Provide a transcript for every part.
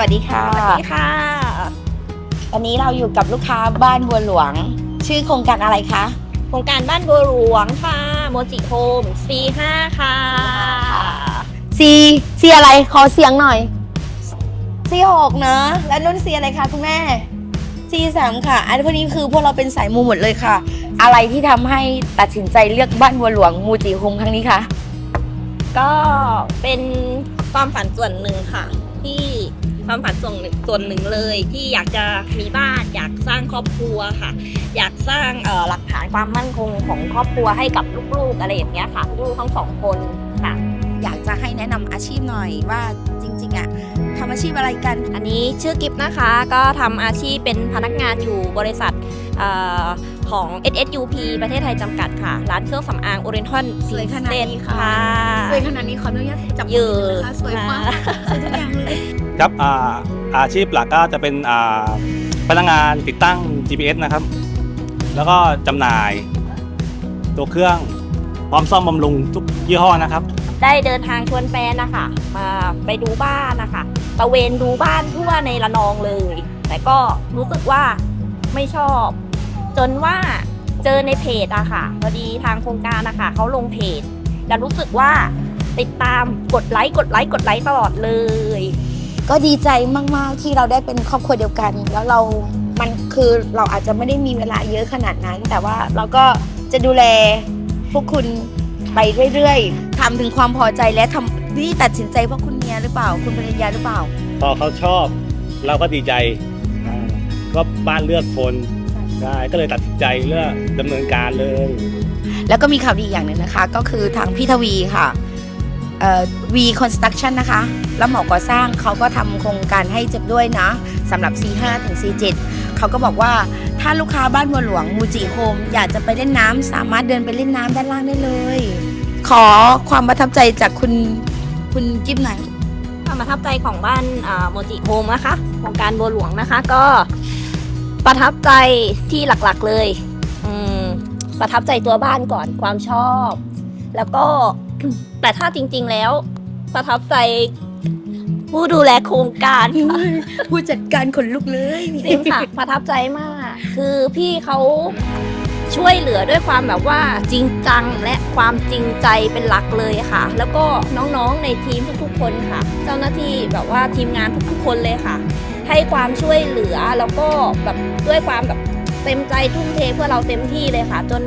วัสดีค่ะ สวัสดีค่ะ วันนี้เราอยู่กับลูกค้าบ้านบัวหลวง ชื่อโครงการอะไรคะ โครงการบ้านบัวหลวงค่ะโมจิโฮม C5 ค่ะซีซีอะไรขอเสียงหน่อยซีหกเนอะแล้วนุ่นซีอะไรคะคุณแม่ซีสามค่ะ อันพวกนี้คือพวกเราเป็นสายมูหมดเลยค่ะ อะไรที่ทำให้ตัดสินใจเลือกบ้านบัวหลวงมูจิโฮมครั้งนี้คะก็เป็นความฝันส่วนหนึ่งค่ะ ที่ ความฝันส่วนหนึ่งส่วนหนึ่งเลย ที่อยากจะมีบ้านอยากสร้างครอบครัวค่ะ อยากสร้างเอ่อหลักฐานความมั่นคงของครอบครัวให้กับลูกๆ อะไรอย่างเงี้ยค่ะลูกทั้งสองคนค่ะอยากจะให้แนะนำอาชีพหน่อยว่าจริงๆอะทำอาชีพอะไรกัน อันนี้ชื่อกิฟนะคะ ก็ทำอาชีพเป็นพนักงานอยู่บริษัทเออของ SSUP ประเทศไทยจำกัดค่ะ ร้านเครื่องสำอาง Oriental สวยขนาดนี้ค่ะค่ะสวยขนาดนี้ขออนุญาตจับเยอะนะคะสวยมากสวยทุกอย่างเลย ครับอาอาชีพหลักก็จะเป็นพนักงานติดตั้ง GPS นะครับ แล้วก็จำหน่าย ตัวเครื่องพร้อมซ่อมบำรุงทุกยี่ห้อนะครับ ได้เดินทางชวนแฟนนะคะมาไปดูบ้านนะคะตะเวนดูบ้านทั่วในระนองเลย แต่ก็รู้สึกว่าไม่ชอบ จนว่าเจอในเพจอะค่ะพอดีทางโครงการนะคะเขาลงเพจแล้วรู้สึกว่าติดตามกดไลค์กดไลค์กดไลค์ตลอดเลย ก็ดีใจมากๆที่เราได้เป็นครอบครัวเดียวกัน แล้วเรา มันคือเราอาจจะไม่ได้มีเวลาเยอะขนาดนั้น แต่ว่าเราก็จะดูแลพวกคุณไปเรื่อยๆทำถึงความพอใจและทำที่ตัดสินใจเพราะคุณเมียหรือเปล่า คุณภรรยาหรือเปล่า พอเขาชอบ เราก็ดีใจอ่าก็บ้านเลือกคนได้ก็เลยตัดสินใจเลือกดำเนินการเลย แล้วก็มีข่าวดีอย่างหนึ่งนะคะ ก็คือทางพี่ทวีค่ะ เอ่อ V Construction นะคะ แล้วหมอก่อสร้างเขาก็ทำโครงการให้จับด้วยนะสำหรับ C5 ถึง C7 เขาก็บอกว่าถ้าลูกค้าบ้านบัวหลวงมูจิโฮมอยากจะไปเล่นน้ำสามารถเดินไปเล่นน้ำด้านล่างได้เลย ขอความประทับใจจากคุณคุณจิ๊บหน่อยความประทับใจของบ้านโมจิโฮมนะคะโครงการบัวหลวงนะคะก็ประทับใจที่หลักๆเลยอืประทับใจตัวบ้านก่อนความชอบ แล้วก็ แต่ถ้าจริง ๆแล้ว ประทับใจผู้ดูแลโครงการค่ะผู้จัดการขนลุกเลยจริงค่ะประทับใจมาก คือพี่เขาช่วยเหลือด้วยความแบบว่าจริงจังและความจริงใจเป็นหลักเลยค่ะ แล้วก็น้องๆในทีมทุกๆคนค่ะ เจ้าหน้าที่แบบว่าทีมงานทุกๆคนเลยค่ะ ให้ความช่วยเหลือแล้วก็แบบด้วยความแบบ เต็มใจทุ่มเทเพื่อเราเต็มที่เลยค่ะ จน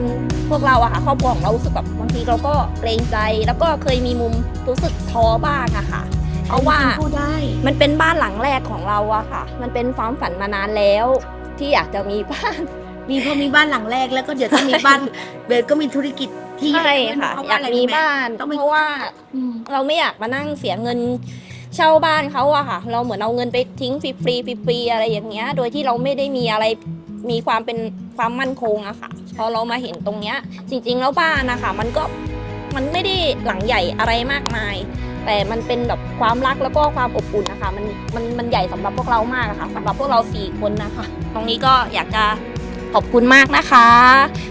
พวกเราอะค่ะครอบครัวของเรารู้สึกแบบบางทีเราก็เกรงใจ แล้วก็เคยมีมุมรู้สึกท้อบ้างอะค่ะเพราะว่าพูดได้มันเป็นบ้านหลังแรกของเราอะค่ะ มันเป็นความฝันมานานแล้ว ที่อยากจะมีบ้านมีพอมีบ้านหลังแรกแล้วก็เดี๋ยวต้องมีบ้านเดี๋ยวก็มีธุรกิจที่ใช่ค่ะเพราอยากอะไรมีรู้ไหบ้านต้องมีเพราะว่าอืมเราไม่อยากมานั่งเสียเงินเช่าบ้านเขาอะค่ะ เราเหมือนเอาเงินไปทิ้งฟรีๆฟรีๆอะไรอย่างเงี้ย โดยที่เราไม่ได้มีอะไร มีความเป็นความมั่นคงอะค่ะ พอเรามาเห็นตรงเนี้ยจริง ๆ แล้วบ้านนะคะมันก็มันไม่ได้หลังใหญ่อะไรมากมาย แต่มันเป็นแบบความรักแล้วก็ความอบอุ่นนะคะ มันมันมันใหญ่สำหรับพวกเรามากอะค่ะสำหรับพวกเราสี่คนนะคะ ตรงนี้ก็อยากจะขอบคุณมากนะคะ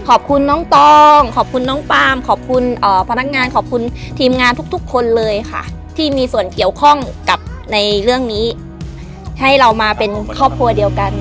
ขอบคุณน้องตอง ขอบคุณน้องปาล์มขอบคุณพนักงาน ขอบคุณทีมงานทุกๆ คนเลยค่ะ ที่มีส่วนเกี่ยวข้องกับในเรื่องนี้ ให้เรามาเป็นครอบครัวเดียวกัน